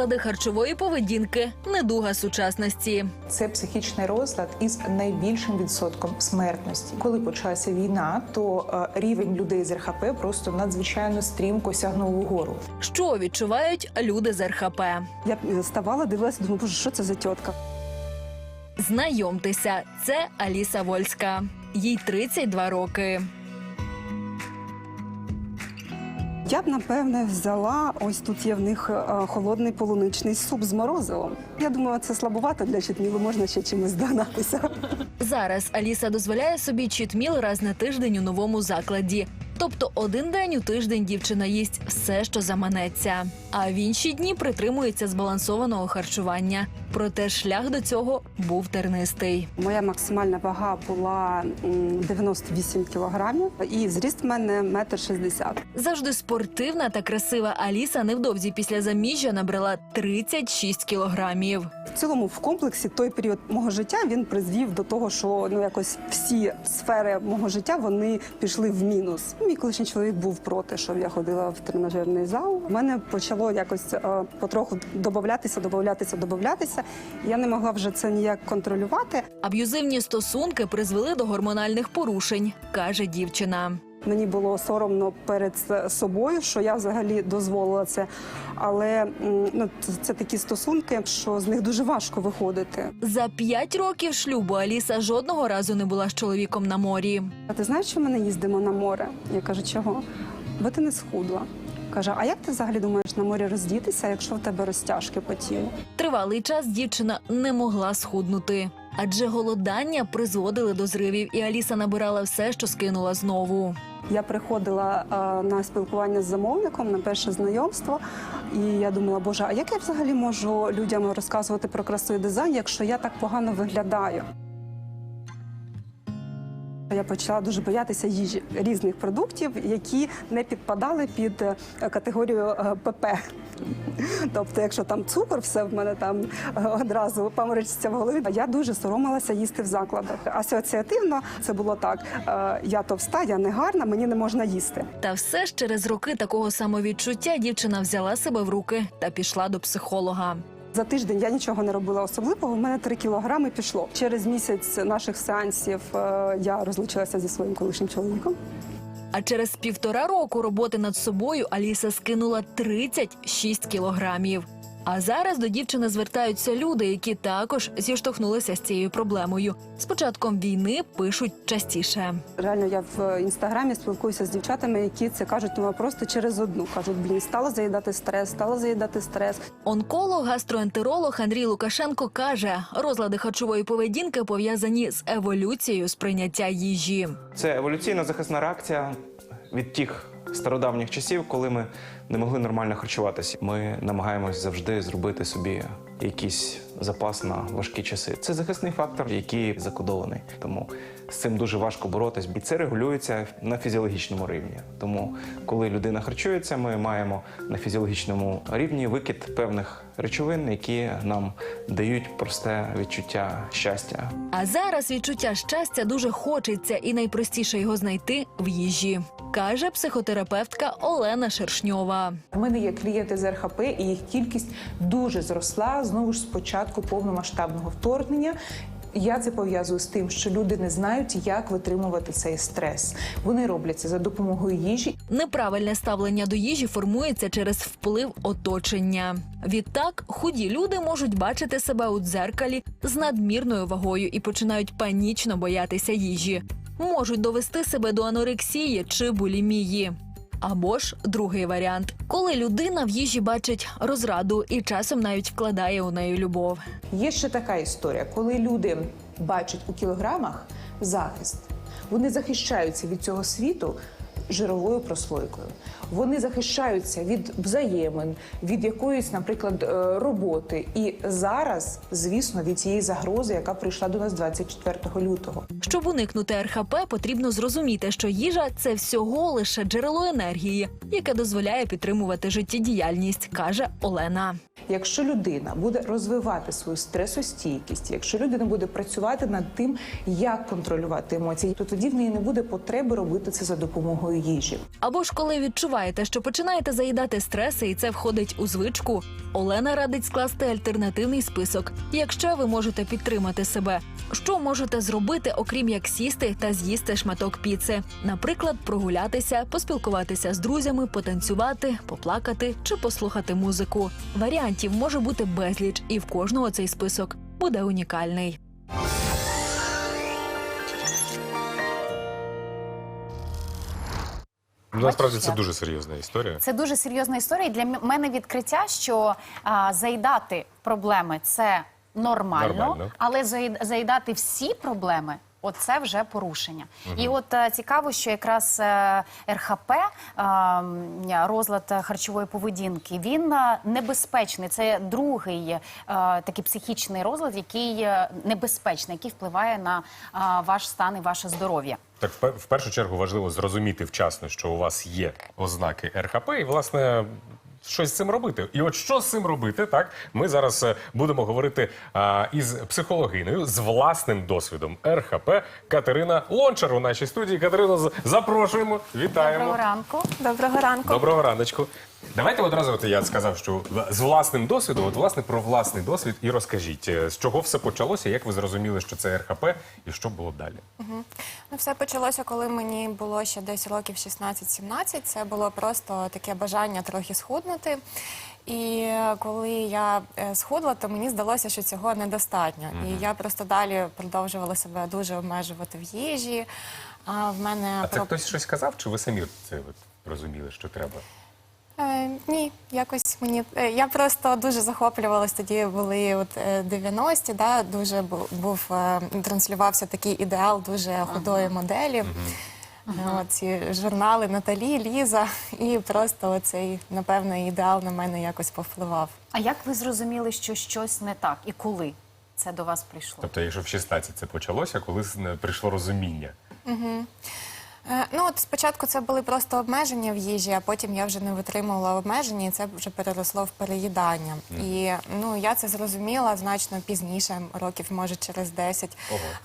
Розлади харчової поведінки, недуга сучасності. Це психічний розлад із найбільшим відсотком смертності. Коли почалася війна, то е, рівень людей з РХП просто надзвичайно стрімко сягнув угору. Що відчувають люди з РХП? Я б ставала, дивилася, думаю, боже, що це за тітка? Знайомтеся, це Аліса Вольська. Їй 32 роки. Я б напевне взяла ось тут є в них е, холодний полуничний суп з морозивом. Я думаю, це слабувато для читмілу, можна ще чимось донатися. Зараз Аліса дозволяє собі чітміл раз на тиждень у новому закладі. Тобто один день у тиждень дівчина їсть все, що заманеться. А в інші дні притримується збалансованого харчування. Проте шлях до цього був тернистий. Моя максимальна вага була м, 98 кілограмів, і зріст в мене метр шістдесят. Завжди спортивна та красива Аліса невдовзі після заміжжя набрала 36 кілограмів. В цілому, в комплексі той період мого життя він призвів до того, що ну якось всі сфери мого життя вони пішли в мінус. Мій колишній чоловік був проти, щоб я ходила в тренажерний зал. У мене почало якось е, потроху додатися, додатися, додатися. Я не могла вже це ніяк контролювати. Аб'юзивні стосунки призвели до гормональних порушень, каже дівчина. Мені було соромно перед собою, що я взагалі дозволила це. Але ну, це, такі стосунки, що з них дуже важко виходити. За п'ять років шлюбу Аліса жодного разу не була з чоловіком на морі. А ти знаєш, що ми не їздимо на море? Я кажу, чого? Бо ти не схудла. Каже, а як ти взагалі думаєш на морі роздітися, якщо в тебе розтяжки по тілу? Тривалий час дівчина не могла схуднути, адже голодання призводили до зривів, і Аліса набирала все, що скинула знову. Я приходила е, на спілкування з замовником на перше знайомство, і я думала, боже, а як я взагалі можу людям розказувати про красу і дизайн, якщо я так погано виглядаю? Я почала дуже боятися їжі різних продуктів, які не підпадали під е, категорію е, ПП. Тобто, якщо там цукор, все в мене там е, одразу паморочиться в голові. Я дуже соромилася їсти в закладах. Асоціативно це було так: я товста, я не гарна, мені не можна їсти. Та все ж через роки такого самовідчуття дівчина взяла себе в руки та пішла до психолога. За тиждень я нічого не робила особливого. У мене 3 кілограми пішло. Через місяць наших сеансів е, я розлучилася зі своїм колишнім чоловіком. А через півтора року роботи над собою Аліса скинула 36 кілограмів. А зараз до дівчини звертаються люди, які також зіштовхнулися з цією проблемою. З початком війни пишуть частіше. Реально, я в інстаграмі спілкуюся з дівчатами, які це кажуть ну просто через одну. кажуть, блін, стала заїдати стрес, стала заїдати стрес. Онколог, гастроентеролог Андрій Лукашенко каже, розлади харчової поведінки пов'язані з еволюцією сприйняття їжі. Це еволюційна захисна реакція від тих стародавніх часів, коли ми не могли нормально харчуватися. Ми намагаємось завжди зробити собі якийсь запас на важкі часи. Це захисний фактор, який закодований. Тому з цим дуже важко боротись. І це регулюється на фізіологічному рівні. Тому, коли людина харчується, ми маємо на фізіологічному рівні викид певних речовин, які нам дають просте відчуття щастя. А зараз відчуття щастя дуже хочеться, і найпростіше його знайти в їжі, каже психотерапевтка Олена Шершньова. У мене є клієнти з РХП, і їх кількість дуже зросла знову ж з початку повномасштабного вторгнення. Я це пов'язую з тим, що люди не знають, як витримувати цей стрес. Вони роблять це за допомогою їжі Неправильне ставлення до їжі формується через вплив оточення. Відтак, худі люди можуть бачити себе у дзеркалі з надмірною вагою і починають панічно боятися їжі. Можуть довести себе до анорексії чи булімії. Або ж другий варіант, коли людина в їжі бачить розраду і часом навіть вкладає у неї любов. Є ще така історія, коли люди бачать у кілограмах захист, вони захищаються від цього світу жировою прослойкою. Вони захищаються від взаємин, від якоїсь, наприклад, е, роботи. І зараз, звісно, від цієї загрози, яка прийшла до нас 24 лютого. Щоб уникнути РХП, потрібно зрозуміти, що їжа це всього лише джерело енергії, яке дозволяє підтримувати життєдіяльність, каже Олена. Якщо людина буде розвивати свою стресостійкість, якщо людина буде працювати над тим, як контролювати емоції, то тоді в неї не буде потреби робити це за допомогою їжі. Або ж коли відчуваєте, що починаєте заїдати стреси, і це входить у звичку. Олена радить скласти альтернативний список, якщо ви можете підтримати себе. Що можете зробити, окрім як сісти та з'їсти шматок піци? Наприклад, прогулятися, поспілкуватися з друзями, потанцювати, поплакати чи послухати музику. Варіантів може бути безліч, і в кожного цей список буде унікальний. Ну, Насправді це дуже серйозна історія. Це дуже серйозна історія. Для мене відкриття, що а, заїдати проблеми це нормально, Нормально. але заїд- заїдати всі проблеми. Оце вже порушення. І от е, цікаво, що якраз е, РХП, е, розлад харчової поведінки, він е, небезпечний. Це другий е, такий психічний розлад, який небезпечний, який впливає на е, ваш стан і ваше здоров'я. Так, в першу чергу важливо зрозуміти вчасно, що у вас є ознаки РХП, і власне. Щось з цим робити, і от що з цим робити, так ми зараз е, будемо говорити а, із психологиною з власним досвідом РХП Катерина Лончар у нашій студії. Катерина, з- запрошуємо, вітаємо. Доброго ранку. Доброго ранку. Доброго раночку. Давайте одразу, от я сказав, що з власним досвідом, от власне про власний досвід і розкажіть, е, з чого все почалося, як ви зрозуміли, що це РХП, і що було далі. Ну, все почалося, коли мені було ще десь років 16-17. Це було просто таке бажання трохи схуднути. І коли я е, схудла, то мені здалося, що цього недостатньо. І я просто далі продовжувала себе дуже обмежувати в їжі. А в мене А це хтось щось казав, чи ви самі це розуміли, що треба? Е, ні, якось мені е, я просто дуже захоплювалась. Тоді були от е, 90-ті, да, дуже бу- був е, транслювався такий ідеал дуже худої моделі. Е, От ці журнали Наталі, Ліза, і просто оцей напевно ідеал на мене якось повпливав. А як ви зрозуміли, що щось не так і коли це до вас прийшло? Тобто, якщо в 16 це почалося, коли з- не прийшло розуміння. Е, Ну от спочатку це були просто обмеження в їжі, а потім я вже не витримувала обмеження, і це вже переросло в переїдання. І ну я це зрозуміла значно пізніше, років може через 10,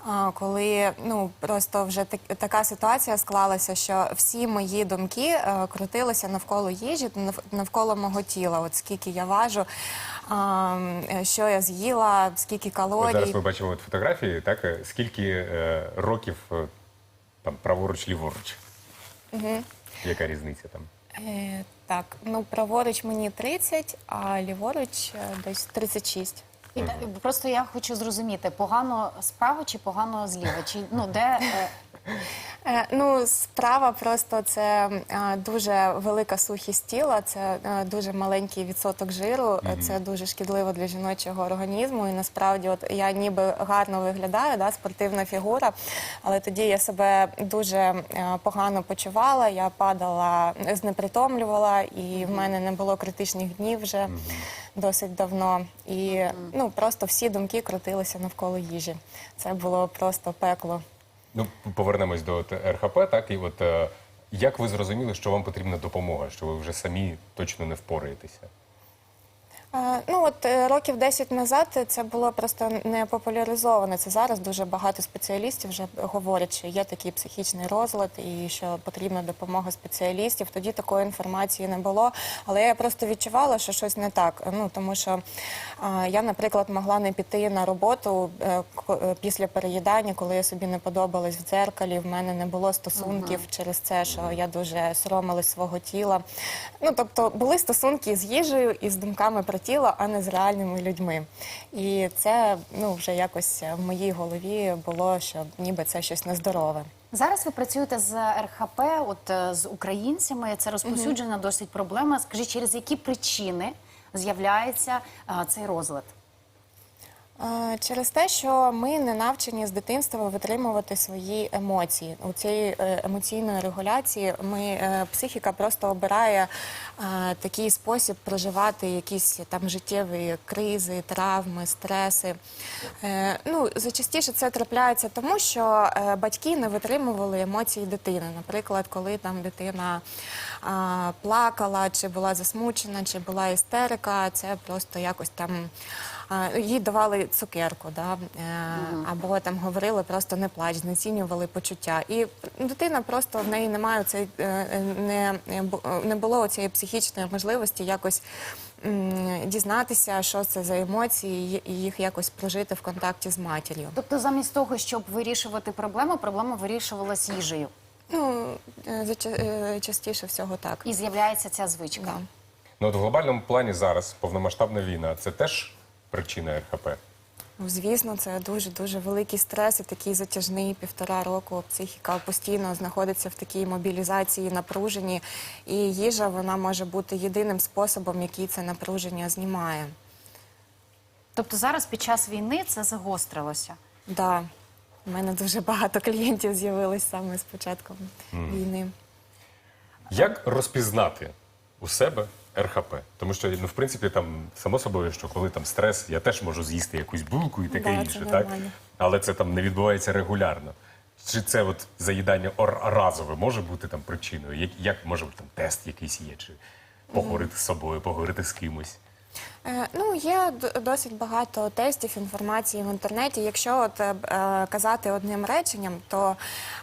а, коли ну просто вже так, така ситуація склалася, що всі мої думки е, крутилися навколо їжі, нав- навколо мого тіла. От скільки я важу, а, що я з'їла, скільки От калорій. зараз ми бачимо от фотографії, так е, скільки е, років там праворуч, ліворуч. Яка різниця там? Е, так, ну праворуч мені 30, а ліворуч е, десь 36. І та- Просто я хочу зрозуміти, погано справа чи погано зліва? Чи ну де Е, ну, справа просто це е, дуже велика сухість тіла, це е, дуже маленький відсоток жиру, е, це дуже шкідливо для жіночого організму. І насправді, от я ніби гарно виглядаю, да, спортивна фігура, але тоді я себе дуже е, погано почувала, я падала, знепритомлювала, і в мене не було критичних днів вже досить давно. І ну просто всі думки крутилися навколо їжі. Це було просто пекло. Ну, повернемось до РХП, так і от е, як ви зрозуміли, що вам потрібна допомога, що ви вже самі точно не впораєтеся? Е, Ну от е, років 10 назад це було просто не популяризовано. Це зараз дуже багато спеціалістів вже говорять, що є такий психічний розлад і що потрібна допомога спеціалістів. Тоді такої інформації не було. Але я просто відчувала, що щось не так. Ну тому що е, я, наприклад, могла не піти на роботу після переїдання, коли я собі не подобалась в дзеркалі. В мене не було стосунків через це, що я дуже соромилась свого тіла. Ну тобто були стосунки з їжею і з думками про тіло, а не з реальними людьми. І це ну вже якось в моїй голові було, що ніби це щось нездорове. зараз ви працюєте з РХП, от е, з українцями? Це розповсюджена досить проблема. Скажіть, через які причини з'являється е, цей розлад? Через те, що ми не навчені з дитинства витримувати свої емоції. У цієї е, емоційної регуляції ми, е, психіка просто обирає е, такий спосіб проживати якісь там життєві кризи, травми, стреси. Ну, зачастіше це трапляється тому, що батьки не витримували емоції дитини. Наприклад, коли там дитина плакала, чи була засмучена, чи була істерика, це просто якось там їй давали цукерку, да? е, або там говорили просто не плач, знецінювали почуття. І дитина просто в неї немає цей не, не було цієї психічної можливості якось. м, Дізнатися, що це за емоції, і їх якось прожити в контакті з матір'ю. Тобто, замість того, щоб вирішувати проблему, проблема вирішувалась їжею. Ну, е, е, частіше всього так. І з'являється ця звичка. Да. Ну, от в глобальному плані зараз повномасштабна війна це теж причина РХП. Ну, Звісно, це дуже дуже великий стрес і такий затяжний півтора року. Психіка постійно знаходиться в такій мобілізації, напруженні, і їжа вона може бути єдиним способом, який це напруження знімає. Тобто зараз під час війни це загострилося. Да, у мене дуже багато клієнтів з'явилось саме з початком війни. Як розпізнати у себе РХП? Тому що, ну, в принципі, там само собою, що коли там стрес, я теж можу з'їсти якусь булку і таке Да, це інше, так? нормально. Але це там не відбувається регулярно. Чи це от заїдання ор- разове може бути там причиною? Як, як може бути там тест якийсь є, чи поговорити з собою, поговорити з кимось? Е, Ну, є досить багато тестів інформації в інтернеті. Якщо от, е, е, казати одним реченням, то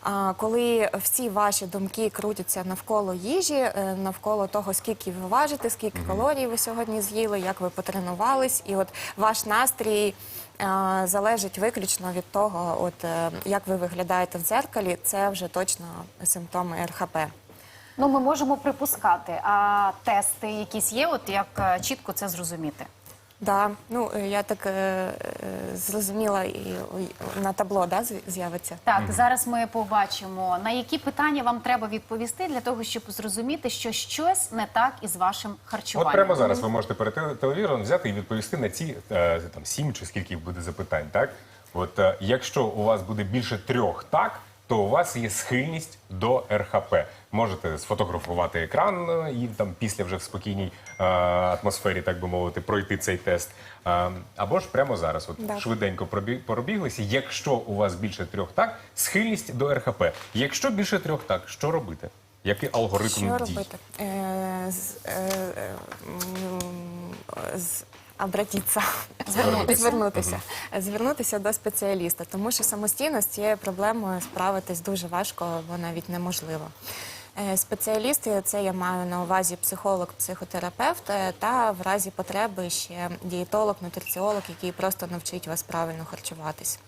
е, коли всі ваші думки крутяться навколо їжі, е, навколо того, скільки ви важите, скільки калорій ви сьогодні з'їли, як ви потренувались, і от ваш настрій. е, Залежить виключно від того, от е, як ви виглядаєте в дзеркалі, це вже точно симптоми РХП. Ну, ми можемо припускати, а тести якісь є, от як е, чітко це зрозуміти. Да, ну е, я так е, е, зрозуміла, і на табло да, з- з'явиться. Так, зараз ми побачимо, на які питання вам треба відповісти для того, щоб зрозуміти, що щось не так із вашим харчуванням. От прямо зараз ви можете перед теле- телевізором взяти і відповісти на ці е, там сім чи скільки їх буде запитань. Так, от е, якщо у вас буде більше трьох так, то у вас є схильність до РХП. Можете сфотографувати екран е, і там після вже в спокійній е, атмосфері, так би мовити, пройти цей тест. Е, або ж прямо зараз, от Да. швиденько пробі- пробіглися. Якщо у вас більше трьох так, схильність до РХП. Якщо більше трьох так, що робити? Який алгоритм Що дій? робити? Е, з, е, е, з, обратіться. Звернутися. Звернутися. Звернутися до спеціаліста, тому що самостійно з цією проблемою справитись дуже важко бо навіть неможливо. Е, Спеціалісти це я маю на увазі психолог, психотерапевт е, та в разі потреби ще дієтолог, нутриціолог, який просто навчить вас правильно харчуватись.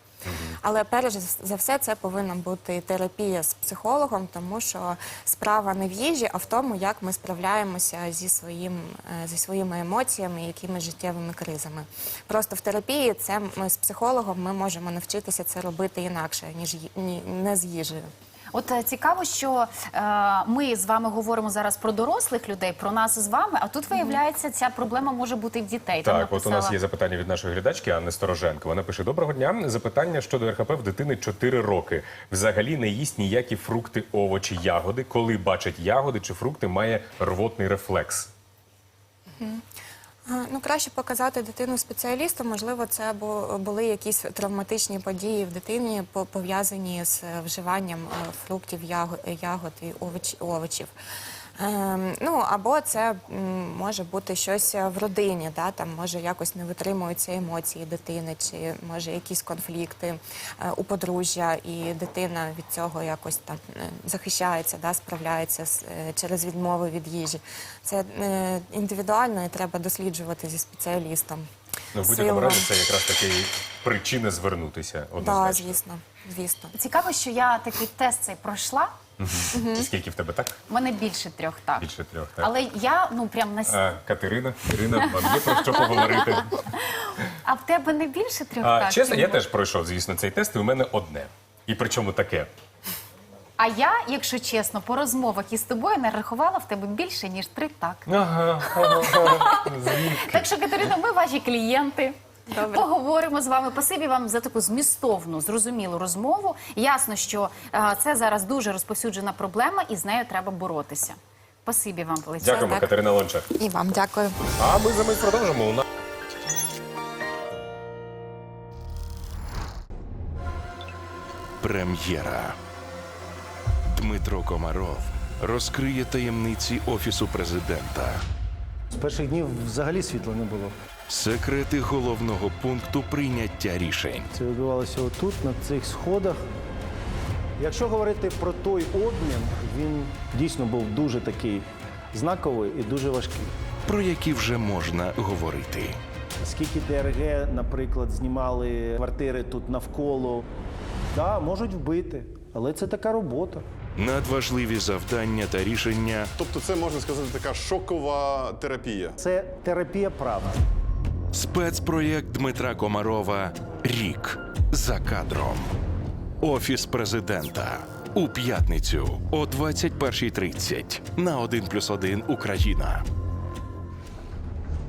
Але перш за все це повинна бути терапія з психологом, тому що справа не в їжі, а в тому, як ми справляємося зі, своїм, е, зі своїми емоціями, якими життєвими кризами. Просто в терапії це ми з психологом ми можемо навчитися це робити інакше, ніж ні- не з їжею. От е, цікаво, що е, ми з вами говоримо зараз про дорослих людей, про нас з вами, а тут виявляється, ця проблема може бути і в дітей. Ти Так, от у нас є запитання від нашої глядачки Анни Стороженко. Вона пише: Доброго дня. Запитання щодо РХП в дитини 4 роки. Взагалі не їсть ніякі фрукти, овочі, ягоди. Коли бачить ягоди чи фрукти, має рвотний рефлекс. Ну, краще показати дитину спеціалісту. Можливо, це були якісь травматичні події в дитині, по- пов'язані з е, вживанням е, фруктів, яго- ягод і овоч- овочів. Ем, ну або це може бути щось в родині, да, там може якось не витримуються емоції дитини, чи може якісь конфлікти е, у подружжя, і дитина від цього якось там е, захищається, да, справляється з, е, через відмови від їжі. Це е, індивідуально і треба досліджувати зі спеціалістом. Ну, в будь-якому разі це якраз таки причина звернутися. Так, Однозначно. звісно, звісно. Цікаво, що я такий тест цей пройшла. І Скільки в тебе так? У мене більше трьох так. Більше трьох. Так. Але я ну прям на с- А, Катерина, Ірина, вам є про що поговорити. а в тебе не більше трьох А, так. чесно, я теж пройшов, звісно, цей тест, і у мене одне. І причому таке. А я, якщо чесно, по розмовах із тобою нарахувала в тебе більше ніж три так. Ага, ага, ага. Так що, Катерина, ми ваші клієнти. Добре. Поговоримо з вами. Пасибі вам за таку змістовну, зрозумілу розмову. Ясно, що е, це зараз дуже розповсюджена проблема, і з нею треба боротися. Пасибі вам величезне. Дякуємо, так. Катерина Лончак. І вам дякую. А ми за мить продовжимо. У нас Прем'єра. Дмитро Комаров розкриє таємниці Офісу президента, З перших днів взагалі світла не було. Секрети головного пункту прийняття рішень. Це відбувалося отут, на цих сходах. Якщо говорити про той обмін, він дійсно був дуже такий знаковий і дуже важкий. про які вже можна говорити. Скільки ДРГ, наприклад, знімали квартири тут навколо, да, можуть вбити, але це така робота. Надважливі завдання та рішення Тобто, це можна сказати така шокова терапія. Це терапія права. Спецпроєкт Дмитра Комарова Рік за кадром. Офіс президента у п'ятницю о 21.30 на 1+,1 Україна.